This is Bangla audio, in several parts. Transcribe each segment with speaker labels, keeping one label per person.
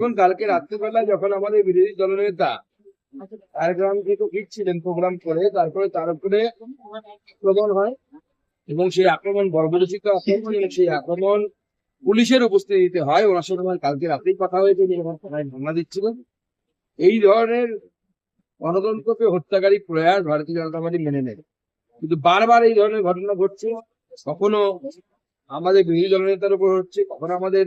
Speaker 1: এখন কালকে রাত্রিবেলা যখন আমাদের বিরোধী দলনেতা কার্যক্রম থেকে ফিরছিলেন প্রোগ্রাম করে, তারপরে তার উপরে আক্রমণ হয় এবং সেই আক্রমণ বর্বরচিত আক্রমণ সেই আক্রমণ পুলিশের উপস্থিতিতে হয়। ওনার সঙ্গে আমার কালকে রাতেই কথা হয়েছে মামলা দিচ্ছিলেন। এই ধরনের গণতন্ত্রকে হত্যাকারী প্রয়াস ভারতীয় জনতা পার্টি মেনে নেয় কিন্তু বারবার এই ধরনের ঘটনা ঘটছে। কখনো আমাদের বিরোধী দলনেতার উপর হচ্ছে, কখনো আমাদের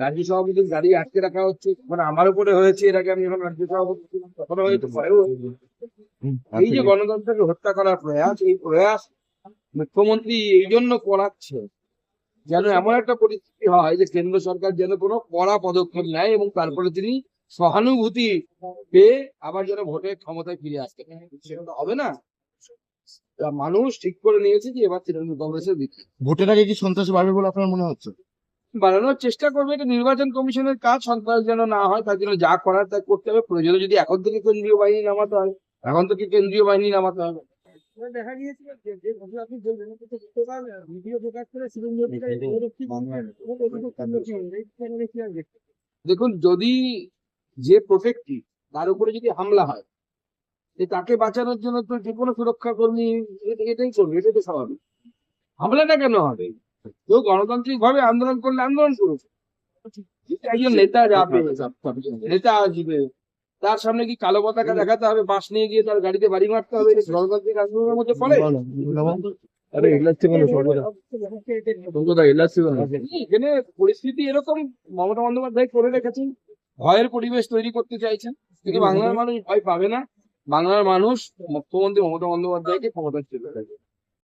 Speaker 1: রাজ্য সভাপতির গাড়ি আটকে রাখা হচ্ছে মানে আমার উপরে হয়েছে এর আগে আমি যখন রাজ্য সভাপতি ছিলাম তখনো হয়তো পরেও এই যে গণতন্ত্রকে হত্যা করার প্রয়াস এই প্রয়াস মুখ্যমন্ত্রী এই জন্য করাচ্ছে যেন এমন একটা পরিস্থিতি হয় যে কেন্দ্র সরকার যেন কোনো কড়া পদক্ষেপ নেয় এবং তারপরে তিনি সহানুভূতি পেয়ে আবার যেন ভোটের ক্ষমতায় ফিরে আসতে সেটা তো হবে না। মানুষ ঠিক করে নিয়েছে যে এবার তৃণমূল কংগ্রেসের
Speaker 2: ভোটের আগে কি সন্ত্রাস বাড়বে বলে আপনার মনে হচ্ছে?
Speaker 1: বাড়ানোর চেষ্টা করবে এটা নির্বাচন কমিশনের কাজ সন্ত্রাস যেন না হয় তার জন্য যা করার তা করতে হবে। প্রয়োজনে যদি এখন থেকে কেন্দ্রীয় বাহিনী নামাতে হয় এখন থেকে কেন্দ্রীয় বাহিনী নামাতে হবে। দেখা গিয়েছিল যে যে ঘটনা আপনি বললেন এটা তো গতকাল ভিডিও প্রকাশ করে শুভেন্দু অধিকারী পরবর্তী দেখুন যদি যে প্রোটেক্টিভ তার উপরে যদি হামলা হয় যে তাকে বাঁচানোর জন্য তো যে কোনো সুরক্ষা কর্মী এটা- এটাই করবে এটাই তো স্বাভাবিক। হামলাটা কেন হবে? কেউ গণতান্ত্রিক ভাবে আন্দোলন করলে আন্দোলন করুক একজন নেতা যাবে নেতা আসবে তার সামনে কি কালো পতাকা দেখাতে হবে বাস নিয়ে গিয়ে তার গাড়িতে বাড়ি মারতে হবে গণতান্ত্রিক আন্দোলনের মধ্যে পড়ে?
Speaker 2: আরে মানে
Speaker 1: এখানে পরিস্থিতি এরকম মমতা বন্দ্যোপাধ্যায় করে রেখেছেন। ভয়ের পরিবেশ তৈরি করতে চাইছেন কিন্তু বাংলার মানুষ ভয় পাবে না। বাংলার মানুষ মুখ্যমন্ত্রী মমতা বন্দ্যোপাধ্যায়কে ক্ষমতা ছিল